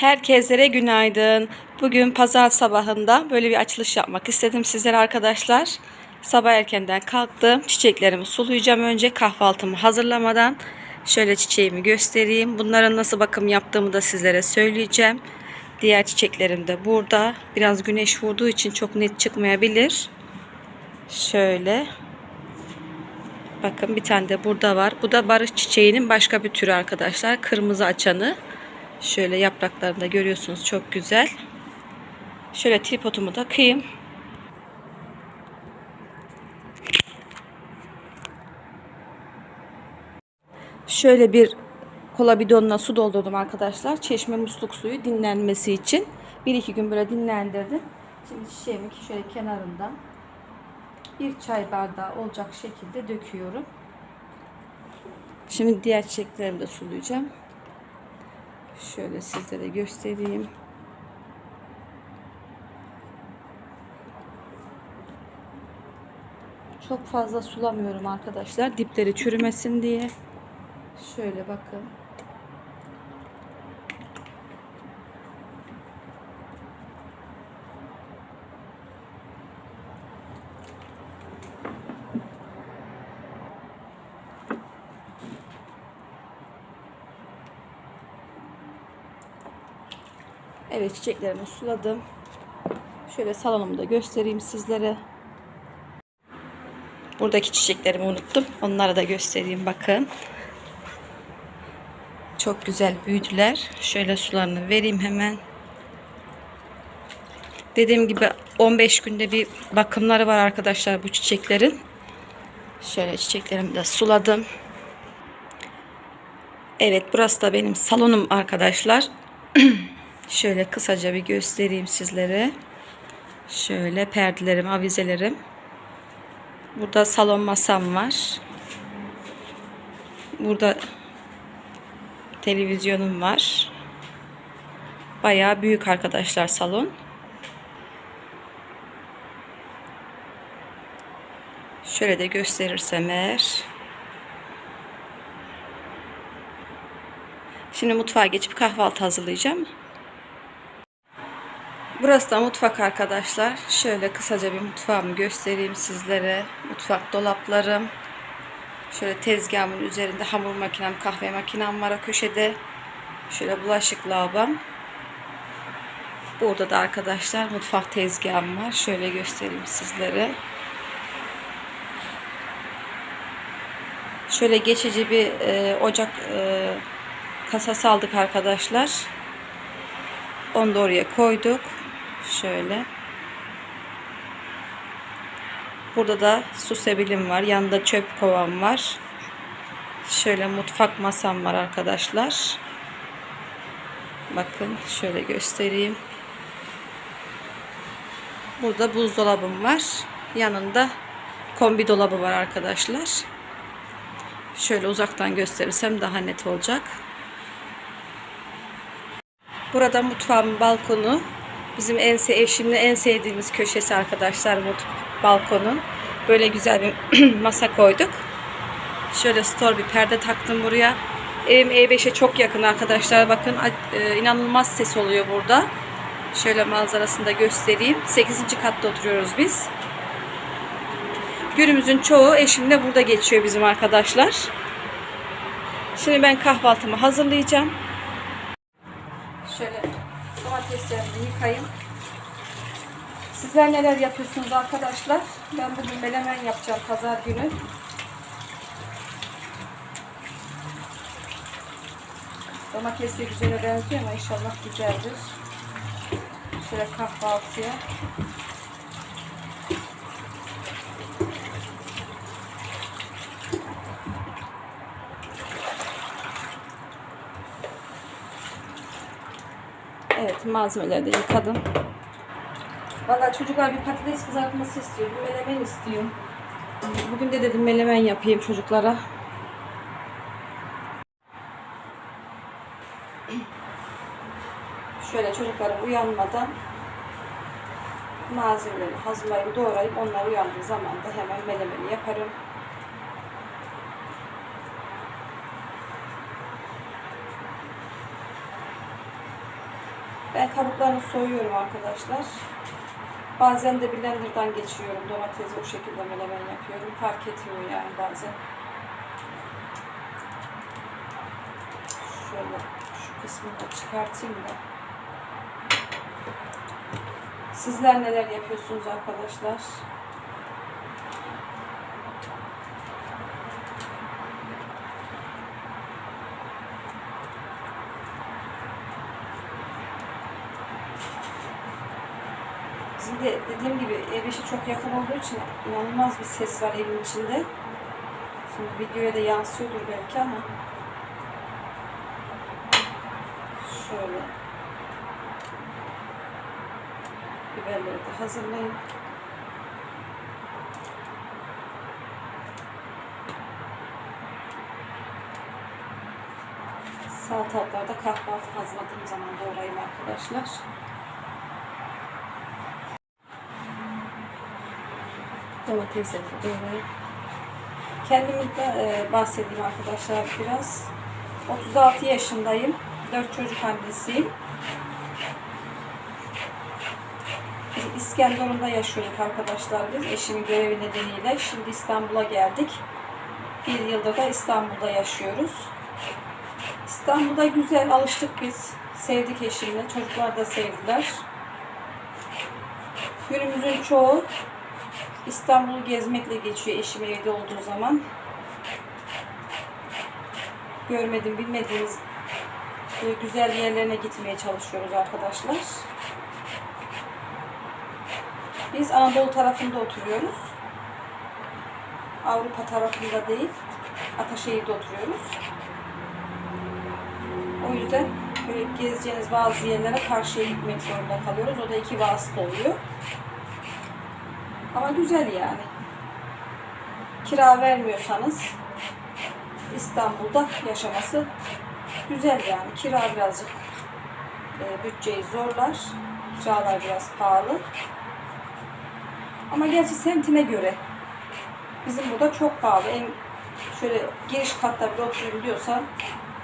Herkeslere günaydın. Bugün pazar sabahında böyle bir açılış yapmak istedim sizlere arkadaşlar. Sabah erkenden kalktım. Çiçeklerimi sulayacağım önce kahvaltımı hazırlamadan. Şöyle çiçeğimi göstereyim. Bunların nasıl bakım yaptığımı da sizlere söyleyeceğim. Diğer çiçeklerim de burada. Biraz güneş vurduğu için çok net çıkmayabilir. Şöyle. Bakın bir tane de burada var. Bu da barış çiçeğinin başka bir türü arkadaşlar. Kırmızı açanı. Şöyle yapraklarını da görüyorsunuz çok güzel. Şöyle tripodumu da kıyım. Şöyle bir kola bidonuna su doldurdum arkadaşlar. Çeşme musluk suyu dinlenmesi için. Bir iki gün böyle dinlendirdim. Şimdi çiçeğimi şöyle kenarından bir çay bardağı olacak şekilde döküyorum. Şimdi diğer çiçeklerimi de sulayacağım. Şöyle sizlere göstereyim. Çok fazla sulamıyorum arkadaşlar. Dipleri çürümesin diye. Şöyle bakın. Evet çiçeklerimi suladım. Şöyle salonumu da göstereyim sizlere. Buradaki çiçeklerimi unuttum. Onları da göstereyim bakın. Çok güzel büyüdüler. Şöyle sularını vereyim hemen. Dediğim gibi 15 günde bir bakımları var arkadaşlar bu çiçeklerin. Şöyle çiçeklerimi de suladım. Evet burası da benim salonum arkadaşlar. Şöyle kısaca bir göstereyim sizlere. Şöyle perdelerim, avizelerim. Burada salon masam var. Burada televizyonum var. Bayağı büyük arkadaşlar salon. Şöyle de gösterirsem eğer. Şimdi mutfağa geçip kahvaltı hazırlayacağım. Burası da mutfak arkadaşlar. Şöyle kısaca bir mutfağımı göstereyim sizlere. Mutfak dolaplarım. Şöyle tezgahımın üzerinde hamur makinem, kahve makinem var o köşede. Şöyle bulaşık lavabom. Burada da arkadaşlar mutfak tezgahım var. Şöyle göstereyim sizlere. Şöyle geçici bir e, ocak e, kasası aldık arkadaşlar. Onu da oraya koyduk. Şöyle. Burada da su sebilim var. Yanında çöp kovam var. Şöyle mutfak masam var arkadaşlar. Bakın şöyle göstereyim. Burada buzdolabım var. Yanında kombi dolabı var arkadaşlar. Şöyle uzaktan gösterirsem daha net olacak. Burada mutfağımın balkonu. Bizim en eşimle en sevdiğimiz köşesi arkadaşlar mut balkonun. Böyle güzel bir masa koyduk. Şöyle store bir perde taktım buraya. Evim E5'e çok yakın arkadaşlar. Bakın e, inanılmaz ses oluyor burada. Şöyle manzarasını da göstereyim. 8. katta oturuyoruz biz. Günümüzün çoğu eşimle burada geçiyor bizim arkadaşlar. Şimdi ben kahvaltımı hazırlayacağım. Şöyle domateslerimi yıkayayım. Sizler neler yapıyorsunuz arkadaşlar? Ben bugün melemen yapacağım pazar günü. Domates de güzele benziyor ama inşallah güzeldir. Şöyle kahvaltıya. Evet malzemeleri de yıkadım. Valla çocuklar bir patates kızartması istiyor. Bir melemen istiyor. Bugün de dedim melemen yapayım çocuklara. Şöyle çocuklar uyanmadan malzemeleri hazırlayıp doğrayıp onlar uyandığı zaman da hemen melemeni yaparım. Ben kabuklarını soyuyorum arkadaşlar. Bazen de blenderdan geçiyorum. Domatesi o şekilde menemen yapıyorum. Fark etmiyor yani bazen. Şöyle şu kısmını da çıkartayım da. Sizler neler yapıyorsunuz arkadaşlar? Bizim de dediğim gibi ev işi çok yakın olduğu için inanılmaz bir ses var evin içinde. Şimdi videoya da yansıyordur belki ama şöyle biberleri de hazırlayın. Salatalıkları da kahvaltı hazırladığım zaman doğrayayım arkadaşlar. Domatesleri de doğrayayım. Kendimden e, bahsedeyim arkadaşlar biraz. 36 yaşındayım. 4 çocuk annesiyim. İskenderun'da yaşıyorduk arkadaşlar biz. Eşimin görevi nedeniyle. Şimdi İstanbul'a geldik. Bir yıldır da İstanbul'da yaşıyoruz. İstanbul'da güzel alıştık biz. Sevdik eşimle. Çocuklar da sevdiler. Günümüzün çoğu İstanbul'u gezmekle geçiyor eşim evde olduğu zaman. Görmedim bilmediğimiz güzel yerlerine gitmeye çalışıyoruz arkadaşlar. Biz Anadolu tarafında oturuyoruz. Avrupa tarafında değil. Ataşehir'de oturuyoruz. O yüzden böyle gezeceğiniz bazı yerlere karşıya gitmek zorunda kalıyoruz. O da iki vasıt oluyor. Ama güzel yani. Kira vermiyorsanız İstanbul'da yaşaması güzel yani. Kira birazcık e, bütçeyi zorlar. Kiralar biraz pahalı. Ama gerçi semtine göre bizim burada çok pahalı. En şöyle giriş katta bir oturayım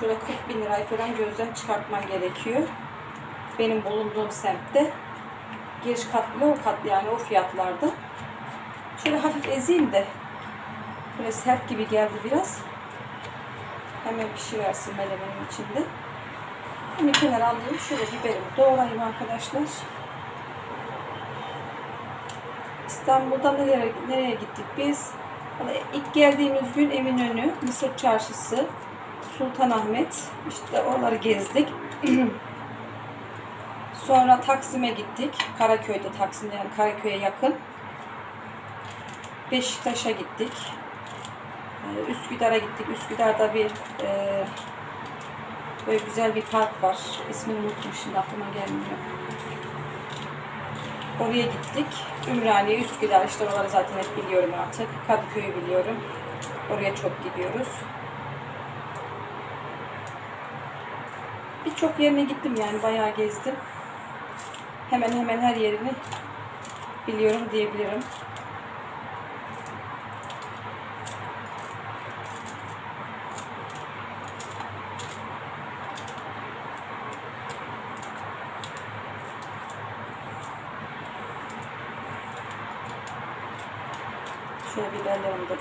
şöyle 40 bin lirayı falan gözden çıkartman gerekiyor. Benim bulunduğum semtte giriş kat bile o kat yani o fiyatlarda. Şöyle hafif ezeyim de böyle sert gibi geldi biraz. Hemen pişiversin menemenin içinde. Bunu kenara alayım. Şöyle biberimi doğrayayım arkadaşlar. İstanbul'da nereye, nereye gittik biz? İlk geldiğimiz gün Eminönü, Mısır Çarşısı, Sultanahmet. işte oraları gezdik. Sonra Taksim'e gittik. Karaköy'de Taksim'de yani Karaköy'e yakın. Beşiktaş'a gittik. Ee, Üsküdar'a gittik. Üsküdar'da bir e, böyle güzel bir park var. İsmini unuttum şimdi aklıma gelmiyor. Oraya gittik. Ümraniye, Üsküdar işte oraları zaten hep biliyorum artık. Kadıköy'ü biliyorum. Oraya çok gidiyoruz. Birçok yerine gittim yani bayağı gezdim. Hemen hemen her yerini biliyorum diyebilirim. Şöyle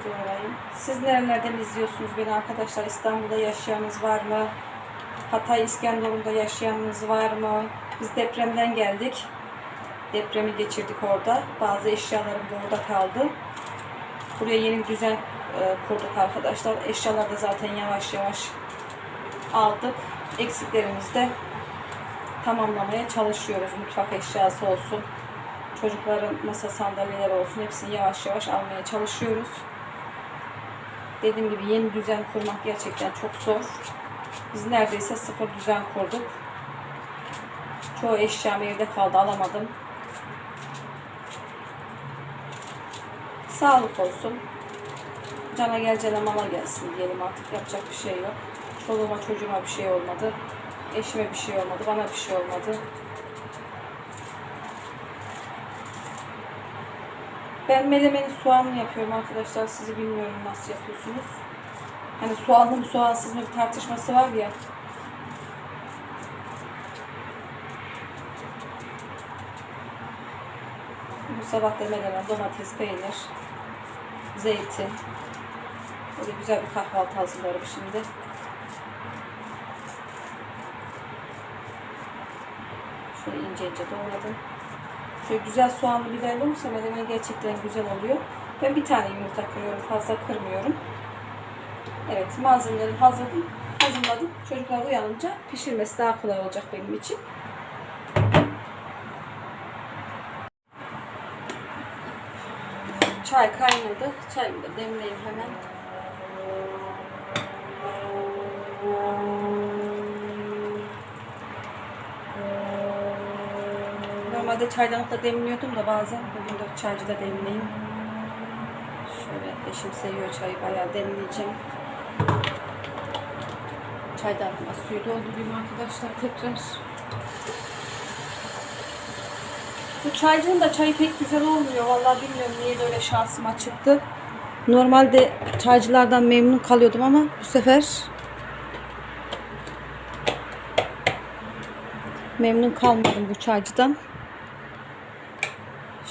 doğrayayım. Siz nerelerden izliyorsunuz beni arkadaşlar? İstanbul'da yaşayanınız var mı? Hatay İskenderun'da yaşayanınız var mı? Biz depremden geldik. Depremi geçirdik orada. Bazı eşyalarım da orada kaldı. Buraya yeni bir düzen e, kurduk arkadaşlar. Eşyalar da zaten yavaş yavaş aldık. Eksiklerimizi de tamamlamaya çalışıyoruz. Mutfak eşyası olsun, çocukların masa sandalyeleri olsun hepsini yavaş yavaş almaya çalışıyoruz. Dediğim gibi yeni düzen kurmak gerçekten çok zor. Biz neredeyse sıfır düzen kurduk. Çoğu eşyam evde kaldı alamadım. Sağlık olsun. Cana gel cana mala gelsin diyelim artık yapacak bir şey yok. Çoluğuma çocuğuma bir şey olmadı. Eşime bir şey olmadı. Bana bir şey olmadı. Ben melemeni soğanlı yapıyorum arkadaşlar. Sizi bilmiyorum nasıl yapıyorsunuz. Hani soğanlı mı soğansız mı bir tartışması var ya. Bu sabah da demeden domates, peynir, zeytin. Böyle güzel bir kahvaltı hazırlarım şimdi. Şöyle ince ince doğradım. Şöyle güzel soğanlı biberli olursa menemen gerçekten güzel oluyor. Ben bir tane yumurta kırıyorum. Fazla kırmıyorum. Evet malzemeleri hazırladım. Hazırladım. Çocuklar uyanınca pişirmesi daha kolay olacak benim için. Çay kaynadı. Çayımı da demleyeyim hemen. Normalde çaydanlıkta demliyordum da bazen bugün de çaycıda demleyeyim. Şöyle eşim seviyor çayı bayağı demleyeceğim. Çaydanlığa suyu doldurayım arkadaşlar tekrar. Bu çaycının da çayı pek güzel olmuyor. Vallahi bilmiyorum niye böyle şansıma çıktı. Normalde çaycılardan memnun kalıyordum ama bu sefer memnun kalmadım bu çaycıdan.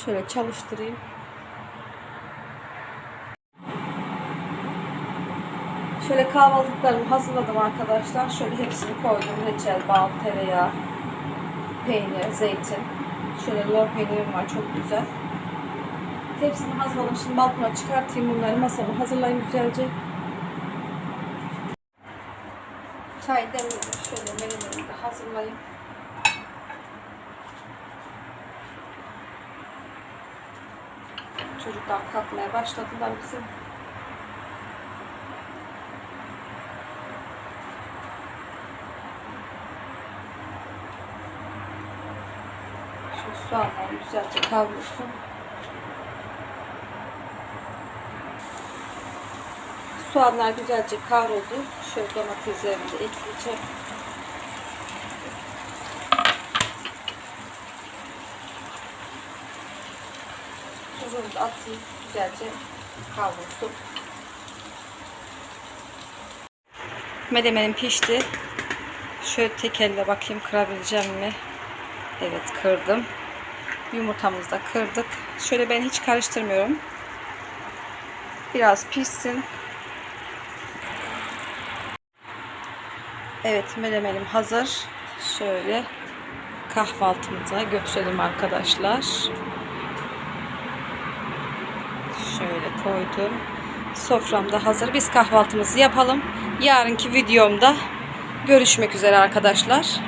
Şöyle çalıştırayım. Şöyle kahvaltılıklarımı hazırladım arkadaşlar. Şöyle hepsini koydum. Reçel, bal, tereyağı, peynir, zeytin. Şöyle lor peynirim var çok güzel. Hepsini hazırladım. Şimdi balkona çıkartayım bunları. Masamı hazırlayayım güzelce. Çay demledim. Şöyle menemenimi de hazırlayayım. Çocuklar kalkmaya başladılar bizim. Şu soğanları güzelce kavrulsun. Soğanlar güzelce kavruldu. Şöyle domateslerimi de ekleyeceğim. Tuzunu da atayım. Güzelce kavrulsun. Menemenim pişti. Şöyle tek elle bakayım kırabileceğim mi? Evet kırdım. Yumurtamızı da kırdık. Şöyle ben hiç karıştırmıyorum. Biraz pişsin. Evet menemenim hazır. Şöyle kahvaltımıza götürelim arkadaşlar. Şöyle koydum. Sofram da hazır. Biz kahvaltımızı yapalım. Yarınki videomda görüşmek üzere arkadaşlar.